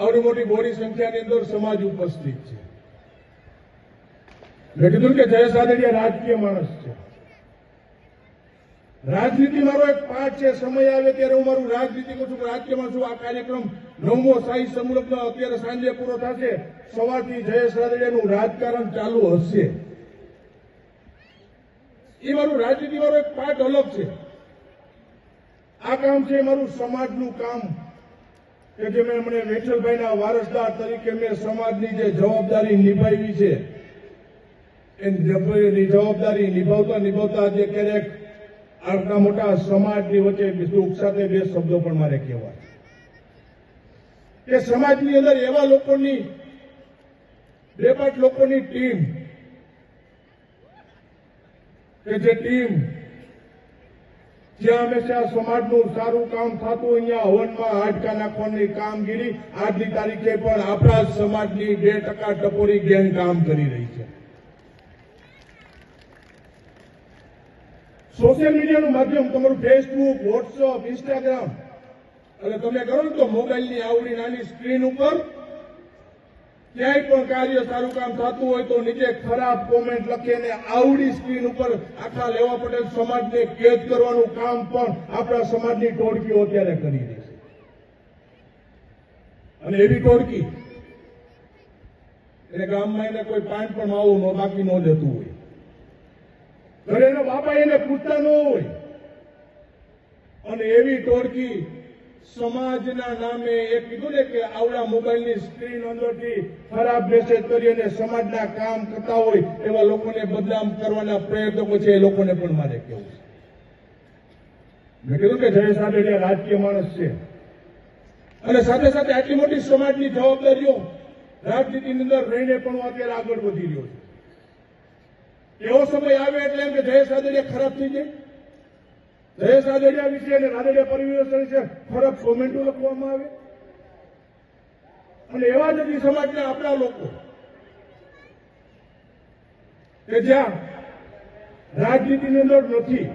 આવડી મોટી બોડી સંખ્યાની અંદર સમાજ ઉપસ્થિત છે. મેં કીધું કે જયેશ આદડિયા રાજકીય માણસ છે. રાજનીતિ મારો એક પાઠ છે, સમય આવે ત્યારે હું મારું રાજનીતિ કરું છું રાજ્યમાં છું આ કાર્યક્રમ નવમો શાહી સંલગ્ન અત્યારે સાંજે પૂરો થશે, સવારથી જયેશ રાદડિયાનું રાજકારણ ચાલુ હશે. એ મારું રાજનીતિ મારો એક પાઠ અલગ છે. આ કામ છે મારું સમાજનું કામ. કે જે મેં મને વેઠલભાઈના વારસદાર તરીકે મેં સમાજની જે જવાબદારી નિભાવી છે એ જવાબદારી નિભાવતા નિભાવતા જે ક્યારેક આટલા મોટા સમાજની વચ્ચે દુઃખ સાથે બે શબ્દો પણ મારે કહેવા કે સમાજની અંદર એવા લોકોની, બે પાંચ લોકોની ટીમ, કે જે ટીમ જ્યાં હંમેશા સમાજનું સારું કામ થતું અહીંયા હવનમાં હાડકા નાખવાની કામગીરી આજની તારીખે પણ આપણા સમાજની બે ટકા ટપોરી ગેંગ કામ કરી રહી છે. સોશિયલ મીડિયાનું માધ્યમ તમારું ફેસબુક વોટ્સઅપ ઇન્સ્ટાગ્રામ એટલે તમે કરો ને તો મોબાઈલની આવડી નાની સ્ક્રીન ઉપર ક્યાંય પણ કાર્ય સારું કામ થતું હોય તો નીચે ખરાબ કોમેન્ટ લખી અને આવડી સ્ક્રીન ઉપર આખા લેવા પટેલ સમાજને કેદ કરવાનું કામ પણ આપણા સમાજની ટોળકીઓ અત્યારે કરી રહી છે. અને એવી ટોળકી એટલે ગામમાં એને કોઈ પાન પણ માવું ન, બાકી ન જતું હોય. ઘરે એના બાપા એને પૂછતા ન હોય. અને એવી ટોળકી સમાજના નામે એ કીધું ને કે આવડા મોબાઈલની સ્ક્રીન અંદરથી ખરાબ મેસેજ કરી અને સમાજના કામ કરતા હોય એવા લોકોને બદનામ કરવાના પ્રયત્નો છે એ લોકોને પણ મારે કેવું છે. મેં કીધું કે જયેશ આદડિયા રાજકીય માણસ છે. અને સાથે સાથે આટલી મોટી સમાજની જવાબદારીઓ રાજનીતિની અંદર રહીને પણ હું અત્યારે આગળ વધી રહ્યો છું. એવો સમય આવે એટલે એમ કે જયેશ આદડિયા ખરાબ થઈ જાય. જયેશ રાદડિયા વિશે અને રાદડિયા પરિવેશ વિશે ખરાબ કોમેન્ટો લખવામાં આવે. અને એવા જ સમાજના આપણા લોકો કે જ્યાં રાજનીતિની અંદર નથી.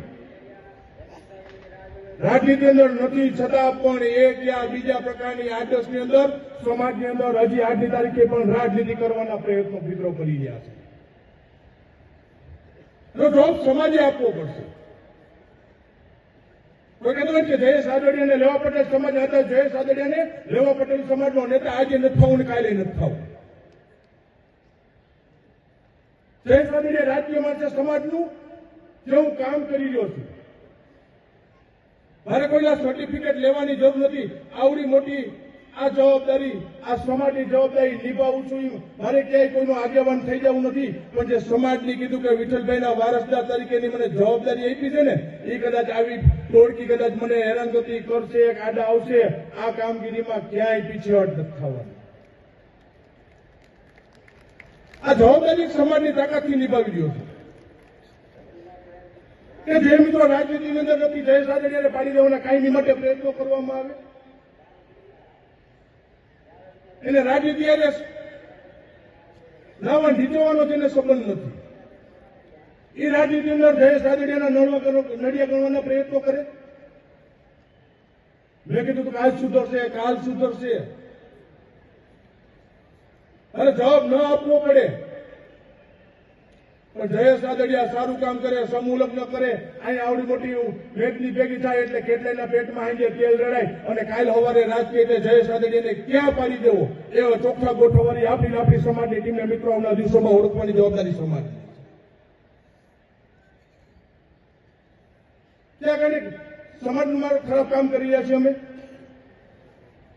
રાજનીતિ અંદર નથી, છતાં પણ એક યા બીજા પ્રકારની આદર્શની અંદર સમાજની અંદર હજી આજની તારીખે પણ રાજનીતિ કરવાના પ્રયત્નો મિત્રો કરી રહ્યા છે. જો જવાબ સમાજે આપવો પડશે. તો કહેતો કે જયેશ આદડિયાને લેવા પટેલ સમાજ હતા. જયેશ આદડિયાને લેવા પટેલ સમાજનો નેતા આજે નથી થવું ને કાલે નથી થવું. જયેશ આદડિયા રાજ્યમાં છે સમાજનું જે હું કામ કરી રહ્યો છું. મારે કોઈના સર્ટિફિકેટ લેવાની જરૂર નથી. આવડી મોટી આ જવાબદારી, આ સમાજની જવાબદારી નિભાવું છું મારે ક્યાંય કોઈનું આગેવાન થઈ જવું નથી. પણ જે સમાજની કીધું કે વિઠ્ઠલભાઈના વારસદાર તરીકેની મને જવાબદારી આપી છે ને, એ કદાચ આવી ટોળકી કદાચ મને હેરાનગતિ કરશે આડા આવશે, આ કામગીરીમાં ક્યાંય પીછેહટ નથી થવાની. આ જવાબદારી સમાજની તાકાતથી નિભાવી રહ્યો છે. કે જે મિત્રો રાજનીતિની અંદર નથી જયેશ આદડિયાને પાડી દેવાના કાયમી માટે પ્રયત્નો કરવામાં આવે. એને રાજનીતિ લાવવા નીચવાનો જેને સંબંધ નથી. એ રાજનીતિનો જયેશ આદડિયાના નડવા નડિયા ગણવાના પ્રયત્નો કરે? મેં કીધું કે આજ સુધરશે કાલ સુધરશે. અરે જવાબ ન આપવો પડે. પણ જયેશ રાદડિયા સારું કામ કરે, સમૂહ લગ્ન કરે. અહીં આવડી મોટી ભેટની ભેગી થાય એટલે કેટલાયના પેટમાં આજે તેલ રડાય અને કાલ સવારે રાજકીય એટલે જયેશ રાદડિયાને ક્યાં પાડી દેવો? એવા ચોખ્ખા ગોઠવવાની આપણી આપણી સમાજની ટીમને મિત્રો આવનાર દિવસોમાં ઓળખવાની જવાબદારી સમાજની. ત્યાં આગળ સમાજનું મારું ખરાબ કામ કરી રહ્યા છીએ અમે.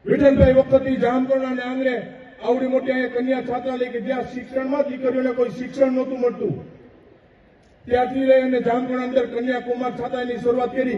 વિઠ્ઠલભાઈ વખતથી જામકોણ અને આંગણે આવડી મોટી અહીંયા કન્યા છાત્રાલય કે જ્યાં શિક્ષણમાં દીકરીઓને કોઈ શિક્ષણ નહોતું મળતું. ત્યારથી લઈ અને જામકરણા અંદર કન્યાકુમાર છાત્રાલયની શરૂઆત કરી.